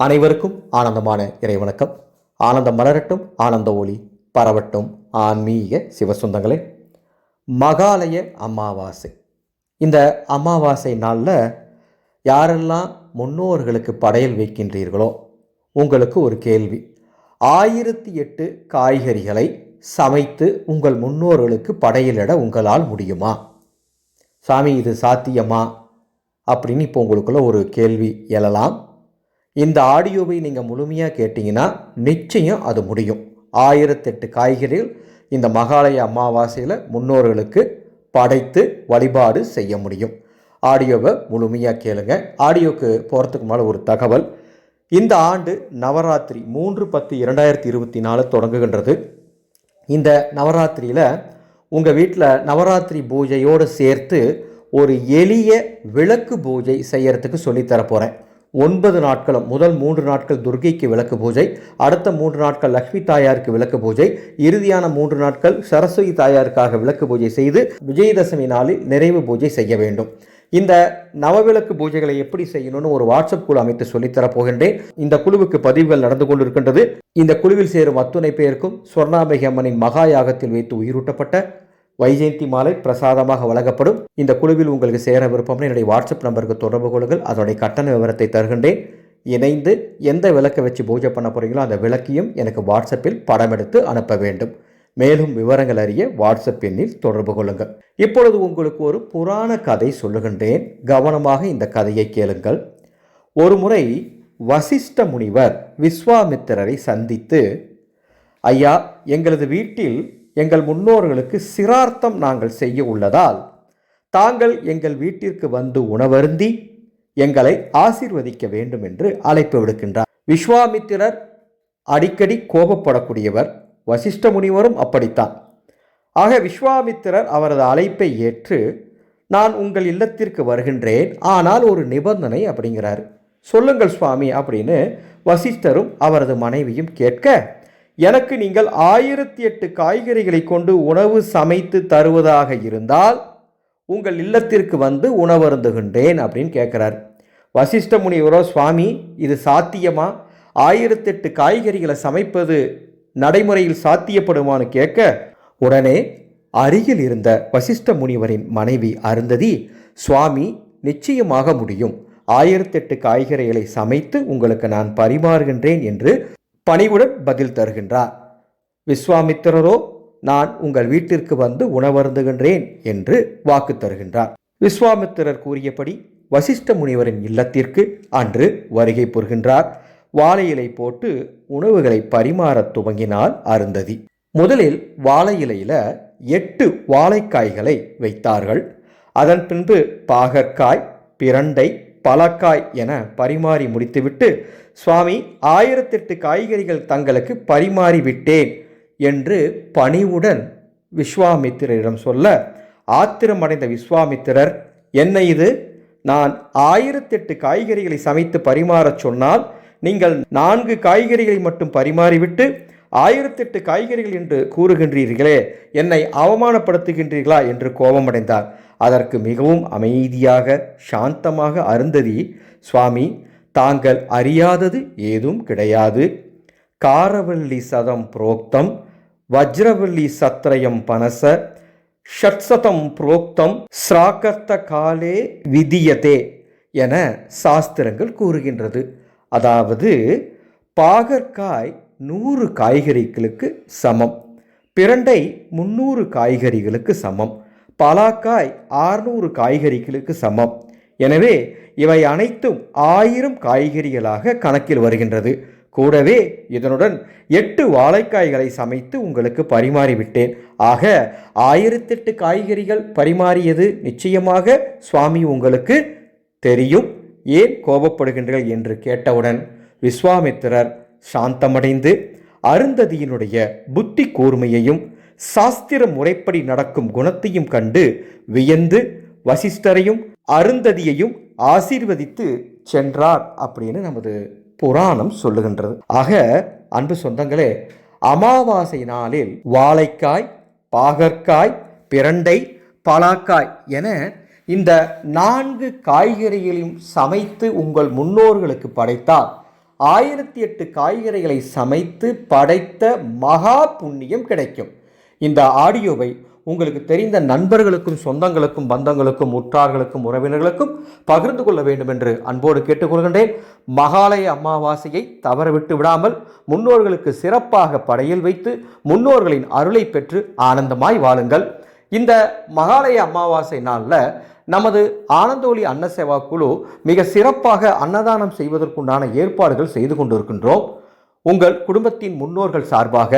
அனைவருக்கும் ஆனந்தமான இறைவணக்கம். ஆனந்தம் மலரட்டும் ஆனந்த ஒளி பரவட்டும். ஆன்மீக சிவசுந்தங்களே மகாலய அமாவாசை. இந்த அமாவாசை நாளில் யாரெல்லாம் முன்னோர்களுக்கு படையல் வைக்கின்றீர்களோ உங்களுக்கு ஒரு கேள்வி. ஆயிரத்தி எட்டு காய்கறிகளை சமைத்து உங்கள் முன்னோர்களுக்கு படையலிட உங்களால் முடியுமா? சாமி இது சாத்தியமா? அப்படின்னு இப்போ உங்களுக்குள்ள ஒரு கேள்வி எழலாம். இந்த ஆடியோவை நீங்கள் முழுமையாக கேட்டிங்கன்னா நிச்சயம் அது முடியும். ஆயிரத்தெட்டு காய்கறிகள் இந்த மகாலய அமாவாசையில் முன்னோர்களுக்கு படைத்து வழிபாடு செய்ய முடியும். ஆடியோவை முழுமையாக கேளுங்க. ஆடியோக்கு போகிறதுக்கு மேலே ஒரு தகவல். இந்த ஆண்டு நவராத்திரி மூன்று பத்து இரண்டாயிரத்தி இருபத்தி நாலு தொடங்குகின்றது. இந்த நவராத்திரியில் உங்கள் வீட்டில் நவராத்திரி பூஜையோடு சேர்த்து ஒரு எளிய விளக்கு பூஜை செய்யறதுக்கு சொல்லித்தர போகிறேன் ஒன்பது நாட்களும் முதல் மூன்று நாட்கள் துர்கைக்கு விளக்கு பூஜை அடுத்த மூன்று நாட்கள் லக்ஷ்மி தாயாருக்கு விளக்கு பூஜை இறுதியான மூன்று நாட்கள் சரஸ்வதி தாயாருக்காக விளக்கு பூஜை செய்து விஜயதசமி நாளில் நிறைவு பூஜை செய்ய வேண்டும். இந்த நவவிளக்கு பூஜைகளை எப்படி செய்யணும்னு ஒரு வாட்ஸ்அப் குழு அமைத்து சொல்லித்தரப் போகின்றேன். இந்த குழுவுக்கு பதிவுகள் நடந்து கொண்டிருக்கின்றது. இந்த குழுவில் சேரும் அத்துணை பேருக்கும் சொர்ணாம்பிகை மகா யாகத்தில் வைத்து உயிரூட்டப்பட்ட வைஜெயந்தி மாலை பிரசாதமாக வழங்கப்படும். இந்த குழுவில் உங்களுக்கு சேர விருப்பம்னு என்னுடைய வாட்ஸ்அப் நம்பருக்கு தொடர்பு கொள்ளுங்கள். அதனுடைய கட்டண விவரத்தை தருகின்றேன். இணைந்து எந்த விளக்கை வச்சு பூஜை பண்ண போறீங்களோ அந்த விளக்கையும் எனக்கு வாட்ஸ்அப்பில் படம் எடுத்து அனுப்ப வேண்டும். மேலும் விவரங்கள் அறிய வாட்ஸ்அப் எண்ணில் தொடர்பு கொள்ளுங்கள். இப்பொழுது உங்களுக்கு ஒரு புராண கதை சொல்லுகின்றேன். கவனமாக இந்த கதையை கேளுங்கள். ஒரு முறை வசிஷ்ட முனிவர் விஸ்வாமித்திரரை சந்தித்து ஐயா எங்களது வீட்டில் எங்கள் முன்னோர்களுக்கு சிரார்த்தம் நாங்கள் செய்ய உள்ளதால் தாங்கள் எங்கள் வீட்டிற்கு வந்து உணவருந்தி எங்களை ஆசீர்வதிக்க வேண்டும் என்று அழைப்பு விடுக்கின்றார். விஸ்வாமித்திரர் அடிக்கடி கோபப்படக்கூடியவர் வசிஷ்ட முனிவரும் அப்படித்தான். ஆக விஸ்வாமித்திரர் அவரது அழைப்பை ஏற்று நான் உங்கள் இல்லத்திற்கு வருகின்றேன் ஆனால் ஒரு நிபந்தனை அப்படிங்கிறார். சொல்லுங்கள் சுவாமி அப்படின்னு வசிஷ்டரும் அவரது மனைவியும் கேட்க எனக்கு நீங்கள் ஆயிரத்தி எட்டு காய்கறிகளை கொண்டு உணவு சமைத்து தருவதாக இருந்தால் உங்கள் இல்லத்திற்கு வந்து உணவருந்துகின்றேன் அப்படின்னு கேட்குறார். வசிஷ்ட முனிவரோ சுவாமி இது சாத்தியமா? ஆயிரத்தெட்டு காய்கறிகளை சமைப்பது நடைமுறையில் சாத்தியப்படுமான்னு கேட்க உடனே அருகில் இருந்த வசிஷ்ட முனிவரின் மனைவி அருந்ததி சுவாமி நிச்சயமாக முடியும். ஆயிரத்தெட்டு காய்கறிகளை சமைத்து உங்களுக்கு நான் பரிமாறுகின்றேன் என்று பணிவுடன் பதில் தருகின்றார். விஸ்வாமித்திரரோ நான் உங்கள் வீட்டிற்கு வந்து உணவருந்துகின்றேன் என்று வாக்கு தருகின்றார். விஸ்வாமித்திரர் கூறியபடி வசிஷ்ட முனிவரின் இல்லத்திற்கு அன்று வருகை புரிகின்றார். வாழை இலை போட்டு உணவுகளை பரிமாறத் துவங்கினாள் அருந்ததி. முதலில் வாழை இலையில எட்டு வாழைக்காய்களை வைத்தார்கள். அதன் பின்பு பாகற்காய் பிரண்டை பலக்காய் என பரிமாறி முடித்துவிட்டு சுவாமி ஆயிரத்தெட்டு காய்கறிகள் தங்களுக்கு பரிமாறிவிட்டேன் என்று பணிவுடன் விஸ்வாமித்திரரிடம் சொல்ல ஆத்திரமடைந்த விஸ்வாமித்திரர் என்ன இது? நான் ஆயிரத்தெட்டு காய்கறிகளை சமைத்து பரிமாறச் சொன்னால் நீங்கள் நான்கு காய்கறிகளை மட்டும் பரிமாறிவிட்டு ஆயிரத்தெட்டு காய்கறிகள் என்று கூறுகின்றீர்களே என்னை அவமானப்படுத்துகின்றீர்களா என்று கோபமடைந்தார். அதற்கு மிகவும் அமைதியாக சாந்தமாக அருந்ததி சுவாமி தாங்கள் அறியாதது ஏதும் கிடையாது. காரவல்லி சதம் புரோக்தம் வஜ்ரவல்லி சத்ரயம் பனச ஷட்சதம் புரோக்தம் ஸ்ராகர்த்த காலே விதியதே என சாஸ்திரங்கள் கூறுகின்றது. அதாவது பாகற்காய் நூறு காய்கறிகளுக்கு சமம். பிரண்டை முந்நூறு காய்கறிகளுக்கு சமம். பலாக்காய் ஆறுநூறு காய்கறிகளுக்கு சமம். எனவே இவை அனைத்தும் ஆயிரம் காய்கறிகளாக கணக்கில் வருகின்றது. கூடவே இதனுடன் எட்டு வாழைக்காய்களை சமைத்து உங்களுக்கு பரிமாறிவிட்டேன். ஆக ஆயிரத்தெட்டு காய்கறிகள் பரிமாறியது நிச்சயமாக சுவாமி உங்களுக்கு தெரியும். ஏன் கோபப்படுகின்றீர்கள் என்று கேட்டவுடன் விஸ்வாமித்திரர் சாந்தமடைந்து அருந்ததியினுடைய புத்தி கூர்மையையும் சாஸ்திர முறைப்படி நடக்கும் குணத்தையும் கண்டு வியந்து வசிஷ்டரையும் அருந்ததியையும் ஆசீர்வதித்து சென்றார் அப்படின்னு நமது புராணம் சொல்லுகின்றது. ஆக அன்பு சொந்தங்களே அமாவாசை நாளில் வாழைக்காய் பாகற்காய் பிரண்டை பலாக்காய் என இந்த நான்கு காய்கறிகளையும் சமைத்து உங்கள் முன்னோர்களுக்கு படைத்தால் ஆயிரத்தி எட்டு காய்கறிகளை சமைத்து படைத்த மகா புண்ணியம் கிடைக்கும். இந்த ஆடியோவை உங்களுக்கு தெரிந்த நண்பர்களுக்கும் சொந்தங்களுக்கும் பந்தங்களுக்கும் உற்றார்களுக்கும் உறவினர்களுக்கும் பகிர்ந்து கொள்ள வேண்டும் என்று அன்போடு கேட்டுக்கொள்கின்றேன். மகாலய அமாவாசையை தவறவிட்டு விடாமல் முன்னோர்களுக்கு சிறப்பாக படையில் வைத்து முன்னோர்களின் அருளை பெற்று ஆனந்தமாய் வாழுங்கள். இந்த மகாலய அமாவாசை நாளில் நமது ஆனந்தோலி அன்ன சேவா குழு மிக சிறப்பாக அன்னதானம் செய்வதற்குண்டான ஏற்பாடுகள் செய்து கொண்டிருக்கின்றோம். உங்கள் குடும்பத்தின் முன்னோர்கள் சார்பாக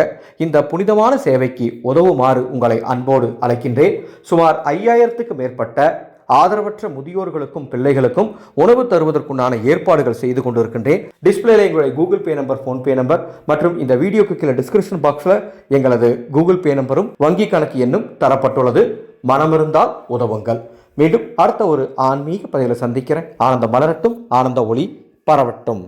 இந்த புனிதமான சேவைக்கு உதவுமாறு உங்களை அன்போடு அழைக்கின்றேன். சுமார் ஐயாயிரத்துக்கு மேற்பட்ட ஆதரவற்ற முதியோர்களுக்கும் பிள்ளைகளுக்கும் உணவு தருவதற்குண்டான ஏற்பாடுகள் செய்து கொண்டிருக்கின்றேன். டிஸ்பிளேல எங்களுடைய Google Pay number PhonePe number மற்றும் இந்த வீடியோக்கு கீழே டிஸ்கிரிப்ஷன் பாக்ஸில் எங்களது கூகுள் பே நம்பரும் வங்கி கணக்கு எண்ணும் தரப்பட்டுள்ளது. மனமிருந்தால் உதவுங்கள். மீண்டும் அடுத்த ஒரு ஆன்மீக பதிவில் சந்திக்கிறேன். ஆனந்த மலரட்டும் ஆனந்த ஒளி பரவட்டும்.